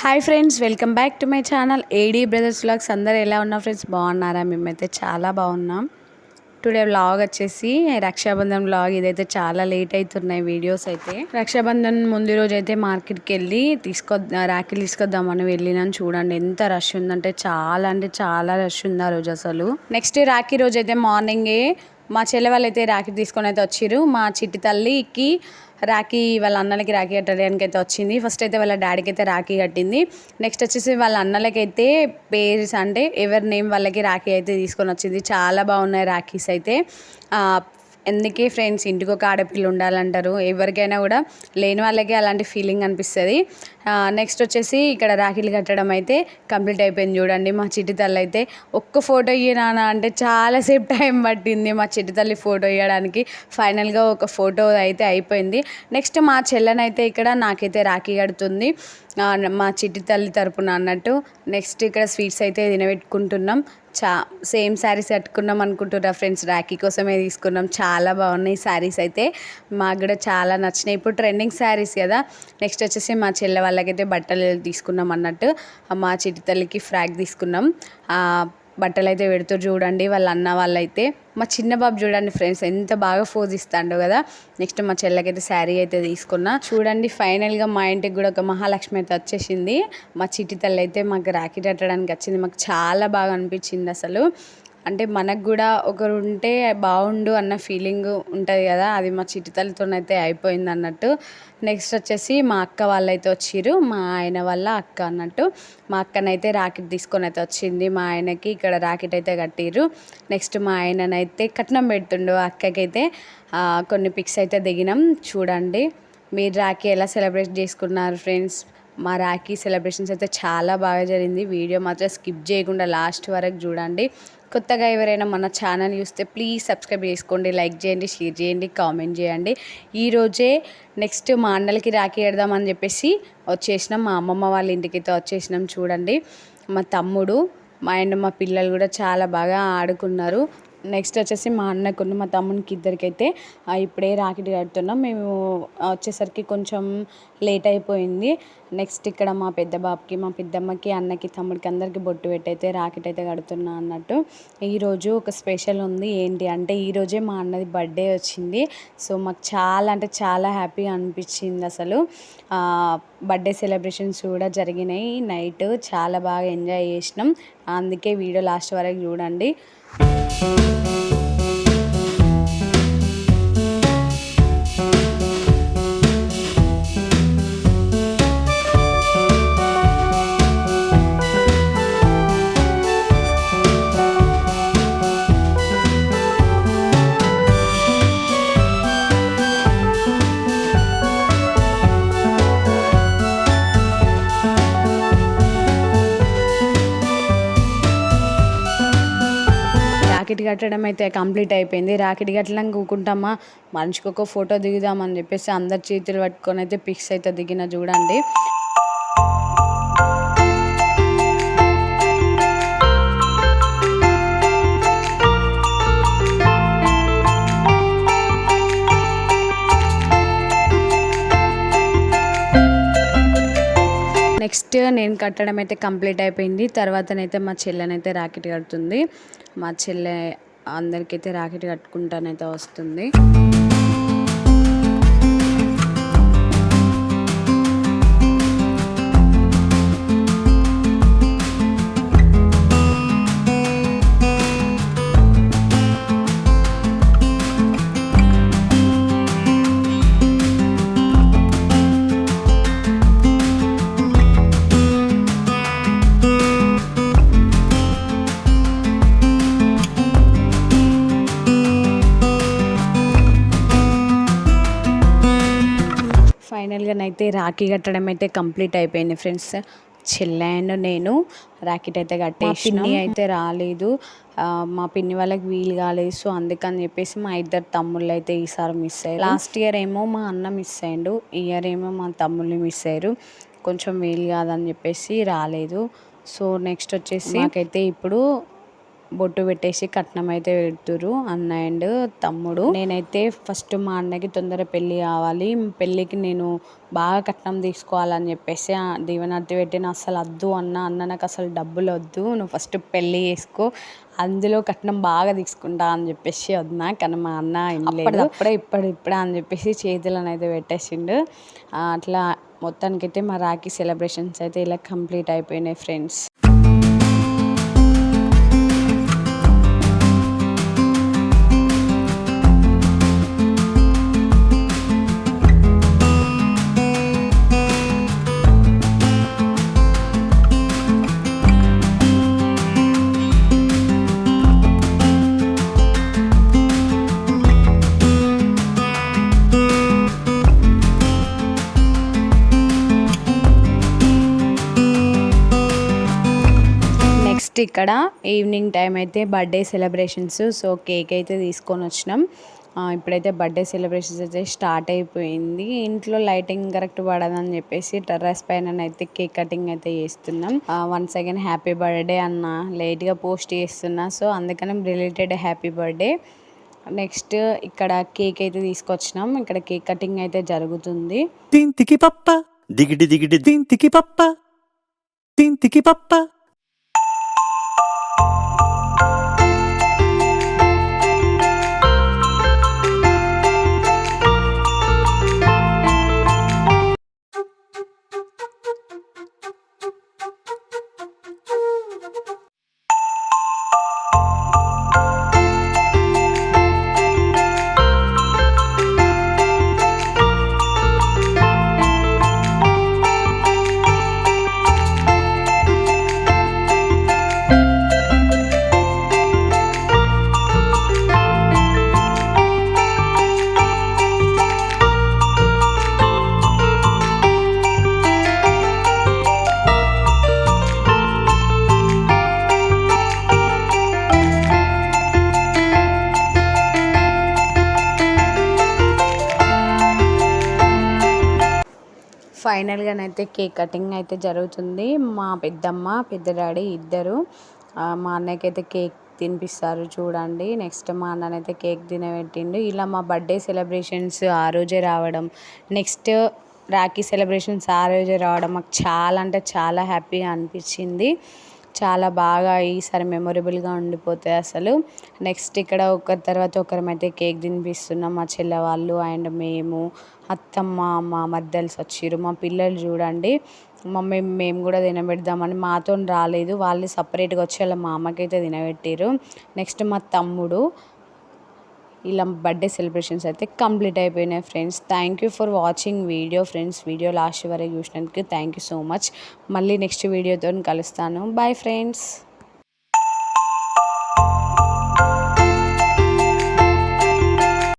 Hi friends welcome back to my channel AD brothers vlogs అందరు ఎలా ఉన్నా friends? బాగున్నారా? మేమైతే చాలా బాగున్నాం. టుడే వ్లాగ్ వచ్చేసి రక్షాబంధన్ వ్లాగ్ ఇదైతే చాలా లేట్ అవుతున్నాయి వీడియోస్ అయితే. రక్షాబంధన్ ముందు రోజు అయితే మార్కెట్కి వెళ్ళి తీసుకో రాఖీలు తీసుకొద్దామని వెళ్ళినాను చూడండి ఎంత రష్ ఉందంటే చాలా అంటే చాలా రష్ ఉంది ఆ రోజు అసలు. నెక్స్ట్ రాఖీ రోజు అయితే మార్నింగే మా చెల్లె వాళ్ళు అయితే రాఖీ తీసుకొని అయితే వచ్చిర్రు. మా చిట్టి తల్లికి రాఖీ వాళ్ళ అన్నలకి రాఖీ కట్టడానికి అయితే వచ్చింది. ఫస్ట్ అయితే వాళ్ళ డాడీకి అయితే రాఖీ కట్టింది. నెక్స్ట్ వచ్చేసి వాళ్ళ అన్నలకైతే పేర్స్ అంటే ఎవరి నేమ్ వాళ్ళకి రాఖీ అయితే తీసుకొని వచ్చింది చాలా బాగున్నాయి రాఖీస్ అయితే. ఎందుకే ఫ్రెండ్స్ ఇంటికి ఒక ఆడపిల్ల ఉండాలంటారు? ఎవరికైనా కూడా లేని వాళ్ళకి అలాంటి ఫీలింగ్ అనిపిస్తుంది. నెక్స్ట్ వచ్చేసి ఇక్కడ రాఖీలు కట్టడం అయితే కంప్లీట్ అయిపోయింది చూడండి. మా చిట్టి తల్లి అయితే ఒక్క ఫోటో ఇయ్యనా అంటే చాలాసేపు టైం పట్టింది మా చిట్టి తల్లి ఫోటో ఇవ్వడానికి ఫైనల్గా ఒక ఫోటో అయితే అయిపోయింది. నెక్స్ట్ మా చెల్లెనైతే ఇక్కడ నాకైతే రాఖీ కడుతుంది. మా చిట్టి తల్లి తరపున అన్నట్టు. నెక్స్ట్ ఇక్కడ స్వీట్స్ అయితే తినబెట్టుకుంటున్నాం. చా సేమ్ శారీస్ కట్టుకున్నాం అనుకుంటున్నా ఫ్రెండ్స్. రాఖీ కోసమే తీసుకున్నాం. చాలా బాగున్నాయి శారీస్ అయితే. మాకు కూడా చాలా నచ్చినాయి. ఇప్పుడు ట్రెండింగ్ శారీస్ కదా. నెక్స్ట్ వచ్చేసి మా చెల్లె వాళ్ళకైతే బట్టలు తీసుకున్నాం అన్నట్టు. మా చిట్టి తల్లికి ఫ్రాక్ తీసుకున్నాం. బట్టలు అయితే పెడుతూ చూడండి వాళ్ళ అన్న వాళ్ళైతే. మా చిన్న బాబు చూడండి ఫ్రెండ్స్ ఎంత బాగా ఫోజ్ ఇస్తాండో కదా. నెక్స్ట్ మా చెల్లకైతే శారీ అయితే తీసుకున్నా. చూడండి ఫైనల్గా మా ఇంటికి కూడా ఒక మహాలక్ష్మి అయితే వచ్చేసింది. మా చిట్టి తల్లి అయితే మాకు రాకెట్ అట్టడానికి వచ్చింది. మాకు చాలా బాగా అనిపించింది అసలు. అంటే మనకు కూడా ఒకరు ఉంటే బాగుండు అన్న ఫీలింగ్ ఉంటుంది కదా అది మా చిటితలతోనైతే అయిపోయింది అన్నట్టు. నెక్స్ట్ వచ్చేసి మా అక్క వాళ్ళైతే వచ్చిర్రు మా ఆయన వాళ్ళ అక్క అన్నట్టు. మా అక్కనైతే రాకెట్ తీసుకొని అయితే వచ్చింది మా ఆయనకి ఇక్కడ రాకెట్ అయితే కట్టిర్రు. నెక్స్ట్ మా ఆయననైతే కట్నం పెడుతుండు ఆ అక్కకైతే కొన్ని పిక్స్ అయితే దిగినాం. చూడండి మీరు రాఖీ ఎలా సెలబ్రేట్ చేసుకున్నారు ఫ్రెండ్స్? మా రాఖీ సెలబ్రేషన్స్ అయితే చాలా బాగా జరిగింది. వీడియో మాత్రం స్కిప్ చేయకుండా లాస్ట్ వరకు చూడండి. కొత్తగా ఎవరైనా మన ఛానల్ చూస్తే ప్లీజ్ సబ్స్క్రైబ్ చేసుకోండి లైక్ చేయండి షేర్ చేయండి కామెంట్ చేయండి. ఈరోజే నెక్స్ట్ మా అన్నలకి రాఖీ పెడదామని చెప్పేసి వచ్చేసినాం. మా అమ్మమ్మ వాళ్ళ ఇంటికైతే వచ్చేసినాం చూడండి. మా తమ్ముడు మా అండ్ మా పిల్లలు కూడా చాలా బాగా ఆడుకున్నారు. నెక్స్ట్ వచ్చేసి మా అన్నకు మా తమ్మునికి ఇద్దరికైతే ఇప్పుడే రాకెట్ కడుతున్నాం. మేము వచ్చేసరికి కొంచెం లేట్ అయిపోయింది. నెక్స్ట్ ఇక్కడ మా పెద్ద బాబుకి మా పెద్దమ్మకి అన్నకి తమ్ముడికి అందరికి బొట్టు పెట్టి అయితే రాకెట్ అయితే కడుతున్నా అన్నట్టు. ఈరోజు ఒక స్పెషల్ ఉంది. ఏంటి అంటే ఈరోజే మా అన్నది బర్త్డే వచ్చింది. సో మాకు చాలా అంటే చాలా హ్యాపీగా అనిపించింది అసలు. బర్త్డే సెలబ్రేషన్స్ కూడా జరిగినాయి. నైట్ చాలా బాగా ఎంజాయ్ చేసినాం. అందుకే వీడియో లాస్ట్ వరకు చూడండి. రాకెట్ కట్టడం అయితే కంప్లీట్ అయిపోయింది. రాకెట్ కట్టడం కూకుంటామా? మనిషికి ఒక ఫోటో దిగుదామని చెప్పేసి అందరి చేతులు పట్టుకొని అయితే పిక్స్ అయితే దిగిన చూడండి. ఫస్ట్ నేను కట్టడం అయితే కంప్లీట్ అయిపోయింది. తర్వాతనైతే మా చెల్లెనైతే రాకెట్ కడుతుంది. మా చెల్లె అందరికైతే రాకెట్ కట్టుకుంటానైతే వస్తుంది. అయితే రాఖీ కట్టడం అయితే కంప్లీట్ అయిపోయింది ఫ్రెండ్స్. చెల్లె అండ్ నేను రాకెట్ అయితే కట్టేసి పిన్ని అయితే రాలేదు. మా పిన్ని వాళ్ళకి వీలు కాలేదు. సో అందుకని చెప్పేసి మా ఇద్దరు తమ్ముళ్ళు అయితే ఈసారి మిస్ అయ్యారు. లాస్ట్ ఇయర్ ఏమో మా అన్న మిస్ అయ్యిండు. ఈ ఇయర్ ఏమో మా తమ్ముళ్ళు మిస్ అయ్యారు. కొంచెం వీలు కాదని చెప్పేసి రాలేదు. సో నెక్స్ట్ వచ్చేసి నాకైతే ఇప్పుడు బొట్టు పెట్టేసి కట్నం అయితే పెడుతురు అన్న అండ్ తమ్ముడు. నేనైతే ఫస్ట్ మా అన్నకి తొందర పెళ్ళి కావాలి పెళ్ళికి నేను బాగా కట్నం తీసుకోవాలని చెప్పేసి దీవెనర్తి పెట్టిన అసలు వద్దు అన్న అన్న నాకు అసలు డబ్బులు వద్దు నువ్వు ఫస్ట్ పెళ్ళి చేసుకో అందులో కట్నం బాగా తీసుకుంటా అని చెప్పేసి వద్దునా కానీ మా అన్న అప్పుడే ఇప్పుడు ఇప్పుడే అని చెప్పేసి చేతులను అయితే పెట్టేసిండు. అట్లా మొత్తానికైతే మా రాఖీ సెలబ్రేషన్స్ అయితే ఇలా కంప్లీట్ అయిపోయినాయి ఫ్రెండ్స్ నెక్స్ట్ ఇక్కడ ఈవినింగ్ టైం అయితే బర్త్డే సెలబ్రేషన్స్ సో కేక్ అయితే తీసుకొని వచ్చినాం. ఇప్పుడైతే బర్త్డే సెలబ్రేషన్స్ అయితే స్టార్ట్ అయిపోయింది. ఇంట్లో లైటింగ్ కరెక్ట్ పడదని చెప్పేసి టెర్రస్ పైన అయితే కేక్ కటింగ్ అయితే చేస్తున్నాం. వన్స్ అగైన్ హ్యాపీ బర్త్డే అన్న లేట్గా పోస్ట్ చేస్తున్నా సో అందుకని రిలేటెడ్ హ్యాపీ బర్త్డే. నెక్స్ట్ ఇక్కడ కేక్ అయితే తీసుకొచ్చినాం. ఇక్కడ కేక్ కటింగ్ అయితే జరుగుతుంది. తింతికి పప్ప. దిగిడి దిగిడి తింతికి పప్ప. తింతికి పప్ప. ఫైనల్గానైతే కేక్ కటింగ్ అయితే జరుగుతుంది. మా పెద్దమ్మ పెద్ద డాడీ ఇద్దరు. మా అన్నయ్యకైతే అయితే కేక్ తినిపిస్తారు చూడండి. నెక్స్ట్ మా అన్ననైతే కేక్ తినబెట్టిండు. ఇలా మా బర్త్డే సెలబ్రేషన్స్ ఆ రోజే రావడం నెక్స్ట్ రాఖీ సెలబ్రేషన్స్ ఆ రోజే రావడం మాకు చాలా అంటే చాలా హ్యాపీగా అనిపించింది. చాలా బాగా ఈసారి మెమొరబుల్గా ఉండిపోతాయి అసలు. నెక్స్ట్ ఇక్కడ ఒకరి తర్వాత ఒకరమైతే కేక్ తినిపిస్తున్నాం మా చెల్లె వాళ్ళు అండ్ మేము అత్తమ్మ మా మద్దల్స్ వచ్చిర్రు మా పిల్లలు చూడండి. మమ్మీ మేము కూడా తినబెడదామని మాతో రాలేదు. వాళ్ళు సపరేట్గా వచ్చి వాళ్ళ మా అమ్మకైతే తినబెట్టారు నెక్స్ట్ మా తమ్ముడు ఇలా బర్త్డే సెలబ్రేషన్స్ అయితే కంప్లీట్ అయిపోయినాయి friends thank you for watching video friends video last వరకు చూసినందుకు థ్యాంక్ యూ సో మచ్ మళ్ళీ నెక్స్ట్ వీడియోతో కలుస్తాను. Bye friends